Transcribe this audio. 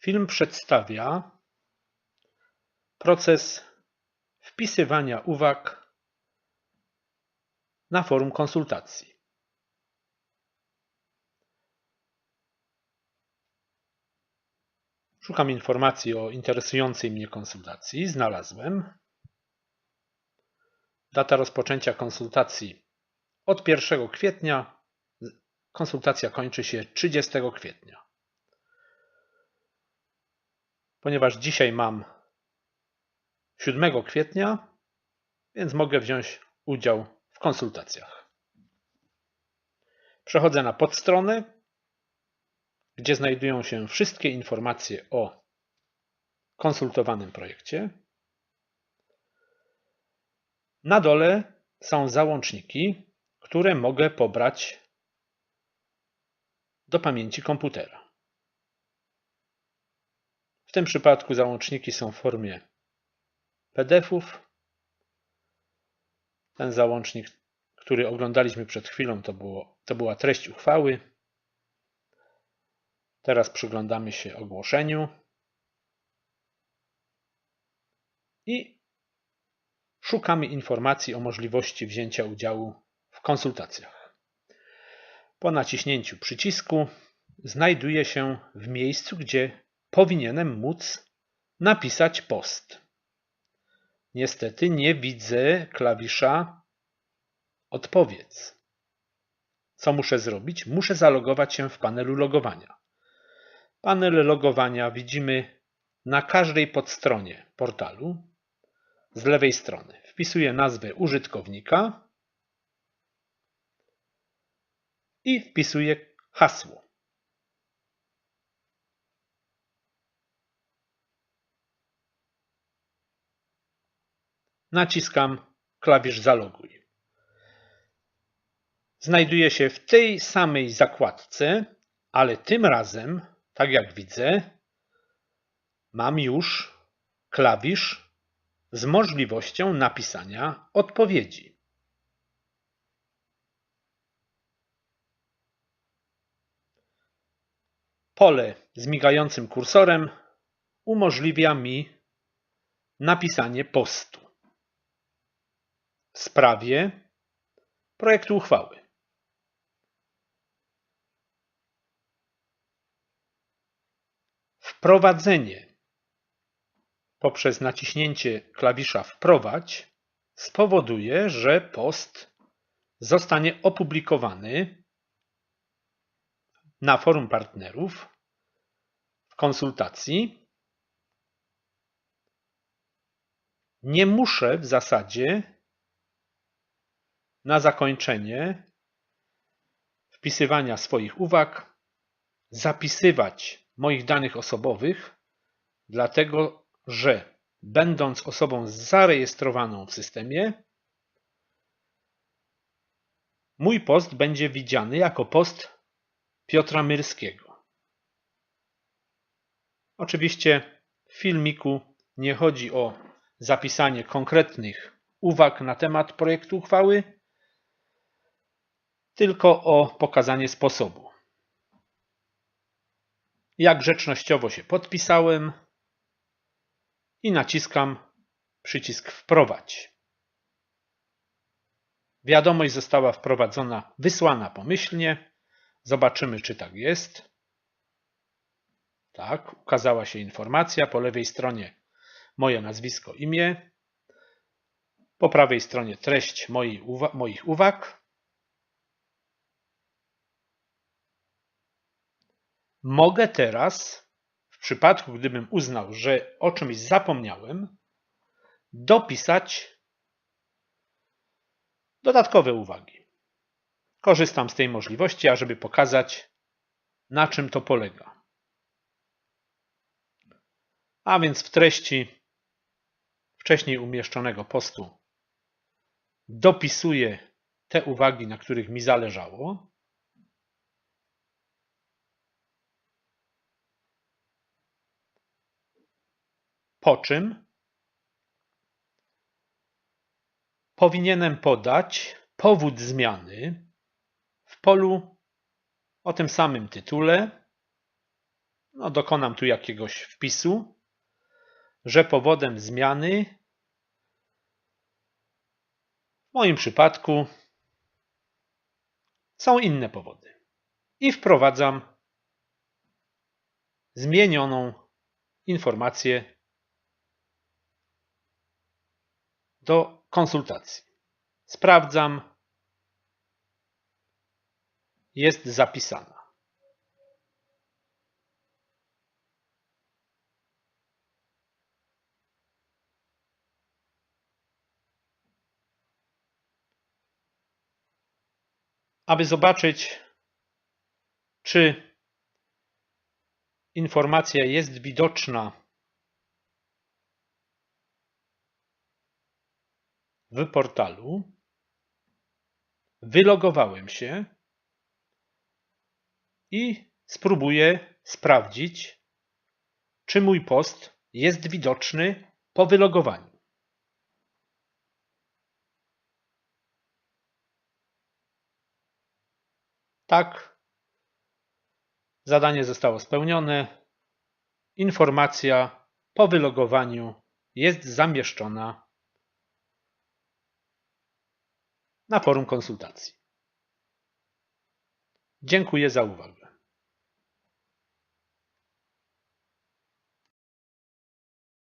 Film przedstawia proces wpisywania uwag na forum konsultacji. Szukam informacji o interesującej mnie konsultacji. Znalazłem. Data rozpoczęcia konsultacji od 1 kwietnia. Konsultacja kończy się 30 kwietnia. Ponieważ dzisiaj mam 7 kwietnia, więc mogę wziąć udział w konsultacjach. Przechodzę na podstronę, gdzie znajdują się wszystkie informacje o konsultowanym projekcie. Na dole są załączniki, które mogę pobrać do pamięci komputera. W tym przypadku załączniki są w formie PDF-ów. Ten załącznik, który oglądaliśmy przed chwilą, to, było, to była treść uchwały. Teraz przyglądamy się ogłoszeniu i szukamy informacji o możliwości wzięcia udziału w konsultacjach. Po naciśnięciu przycisku znajduję się w miejscu, gdzie powinienem móc napisać post. Niestety nie widzę klawisza odpowiedz. Co muszę zrobić? Muszę zalogować się w panelu logowania. Panel logowania widzimy na każdej podstronie portalu. Z lewej strony wpisuję nazwę użytkownika i wpisuję hasło. Naciskam klawisz Zaloguj. Znajduję się w tej samej zakładce, ale tym razem, tak jak widzę, mam już klawisz z możliwością napisania odpowiedzi. Pole z migającym kursorem umożliwia mi napisanie postu w sprawie projektu uchwały. Wprowadzenie poprzez naciśnięcie klawisza Wprowadź spowoduje, że post zostanie opublikowany na forum partnerów w konsultacji. Nie muszę w zasadzie na zakończenie wpisywania swoich uwag zapisywać moich danych osobowych, dlatego że będąc osobą zarejestrowaną w systemie, mój post będzie widziany jako post Piotra Myrskiego. Oczywiście w filmiku nie chodzi o zapisanie konkretnych uwag na temat projektu uchwały, tylko o pokazanie sposobu. Jak grzecznościowo się podpisałem i naciskam przycisk Wprowadź. Wiadomość została wprowadzona, wysłana pomyślnie. Zobaczymy, czy tak jest. Tak, ukazała się informacja. Po lewej stronie moje nazwisko, imię. Po prawej stronie treść moich uwag. Mogę teraz, w przypadku gdybym uznał, że o czymś zapomniałem, dopisać dodatkowe uwagi. Korzystam z tej możliwości, ażeby pokazać, na czym to polega. A więc w treści wcześniej umieszczonego postu dopisuję te uwagi, na których mi zależało. Po czym powinienem podać powód zmiany w polu o tym samym tytule, no, dokonam tu jakiegoś wpisu, że powodem zmiany w moim przypadku są inne powody. I wprowadzam zmienioną informację do konsultacji. Sprawdzam. Jest zapisana. Aby zobaczyć, czy informacja jest widoczna w portalu, wylogowałem się i spróbuję sprawdzić, czy mój post jest widoczny po wylogowaniu. Tak, zadanie zostało spełnione. Informacja po wylogowaniu jest zamieszczona na forum konsultacji. Dziękuję za uwagę.